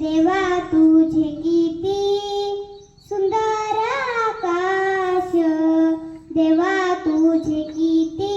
देवा तुझे किती सुंदर आकाश. देवा तुझे किती